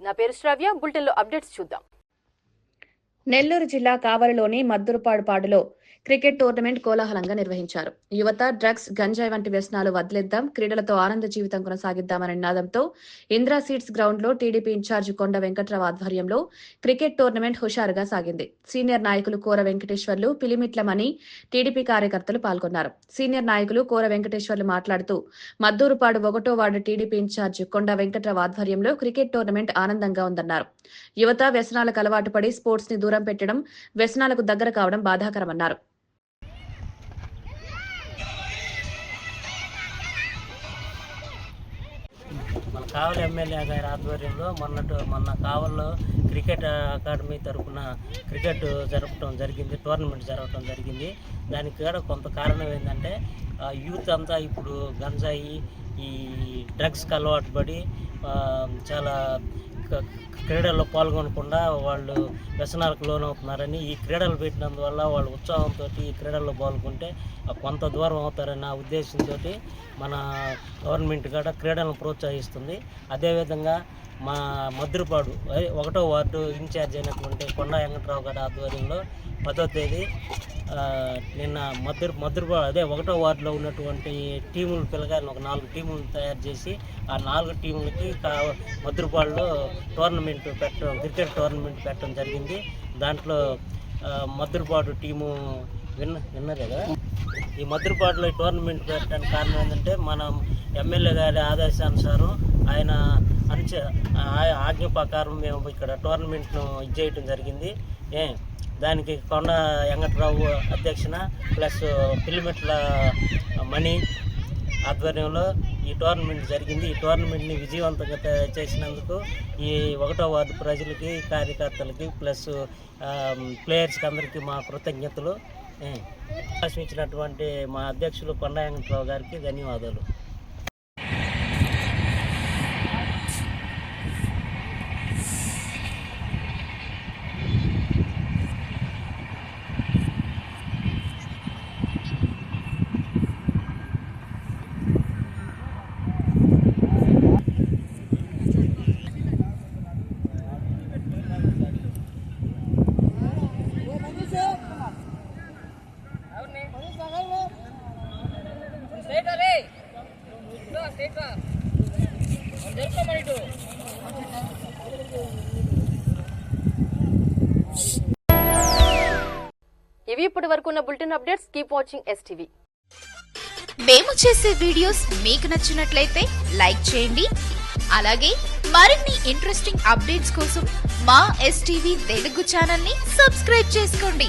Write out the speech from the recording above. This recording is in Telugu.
నా పేరు శ్రావ్య. బులెటిన్లో అప్డేట్స్ చూద్దాం. నెల్లూరు జిల్లా కావలిలోని మద్దురుపాడుపాడులో క్రికెట్ టోర్నమెంట్ కోలాహలంగా నిర్వహించారు. యువత డ్రగ్స్ గంజాయి వంటి వ్యసనాలు వదిలేద్దాం క్రీడలతో ఆనంద జీవితం కొనసాగిద్దామనే నినాదంతో ఇందిరా సీట్స్ గ్రౌండ్లో టీడీపీ ఇన్ఛార్జి కొండ వెంకట్రావు ఆధ్వర్యంలో క్రికెట్ టోర్నమెంట్ హుషారుగా సాగింది. సీనియర్ నాయకులు కోర వెంకటేశ్వర్లు పిలిమిట్లమని టీడీపీ కార్యకర్తలు పాల్గొన్నారు. సీనియర్ నాయకులు కోర వెంకటేశ్వర్లు మాట్లాడుతూ మద్దూరుపాడు ఒకటో ward TDP incharge Konda Venkatrao ఆధ్వర్యంలో క్రికెట్ టోర్నమెంట్ ఆనందంగా ఉందన్నారు. యువత వ్యసనాలకు అలవాటు పడి స్పోర్ట్స్ని దూరం పెట్టడం వ్యసనాలకు దగ్గర కావడం బాధాకరమన్నారు. కావలి ఎమ్మెల్యే గారి ఆధ్వర్యంలో మొన్నటి మొన్న కావల్లో క్రికెట్ అకాడమీ తరఫున క్రికెట్ జరపడం జరిగింది టోర్నమెంట్ జరగటం జరిగింది. దానికి కూడా కొంత కారణం ఏంటంటే యూత్ అంతా ఇప్పుడు గంజాయి ఈ డ్రగ్స్కి అలవాటు పడి చాలా క్రీడల్లో పాల్గొనకుండా వాళ్ళు వ్యసనాలకు లోనవుతున్నారని ఈ క్రీడలు పెట్టినందువల్ల వాళ్ళు ఉత్సాహంతో ఈ క్రీడల్లో పాల్గొంటే కొంత దూరం అవుతారన్న ఉద్దేశంతో మన గవర్నమెంట్ కూడా క్రీడలను ప్రోత్సహిస్తుంది. అదేవిధంగా మా మద్దురుపాడు ఒకటో వార్డు ఇన్ఛార్జ్ అయినటువంటి కొండ వెంకట్రావు గారి ఆధ్వర్యంలో పదో తేదీ నిన్న మద్దురు మద్దురుపాడు అదే ఒకటో వార్డులో ఉన్నటువంటి టీములు పిల్లగాని ఒక నాలుగు టీములు తయారు చేసి ఆ నాలుగు టీములకి కా టోర్నమెంట్ పెట్టడం క్రికెట్ టోర్నమెంట్ పెట్టడం జరిగింది. దాంట్లో ఆ, టీము విన్న విన్నర్ కదా? ఈ మద్దురుపాడులో టోర్నమెంట్ పెట్టడానికి కారణం ఏంటంటే మనం ఎమ్మెల్యే గారి ఆదేశానుసారం ఆయన అనుచ ఆజ్ఞ ప్రకారం మేము ఇక్కడ టోర్నమెంట్ను ఇది చేయటం జరిగింది. ఏ దానికి కొండ వెంకట్రావు అధ్యక్షన ప్లస్ పిల్లిమెట్ల మణి ఆధ్వర్యంలో ఈ టోర్నమెంట్ జరిగింది. ఈ టోర్నమెంట్ని విజయవంతంగా చేసినందుకు ఈ ఒకటో వార్డు ప్రజలకి కార్యకర్తలకి ప్లస్ ప్లేయర్స్కి అందరికీ మా కృతజ్ఞతలు. ఏ, మా అధ్యక్షులు కొండ వెంకట్రావు గారికి ధన్యవాదాలు. ఇవి ఇప్పటి వరకు ఉన్న bulletin updates. Keep watching STV మేము చేసే వీడియోస్ మీకు నచ్చినట్లయితే లైక్ చేయండి. అలాగే మరిన్ని ఇంట్రెస్టింగ్ అప్డేట్స్ కోసం మా ఎస్టీవీ తెలుగు ఛానల్ని సబ్స్క్రైబ్ చేసుకోండి.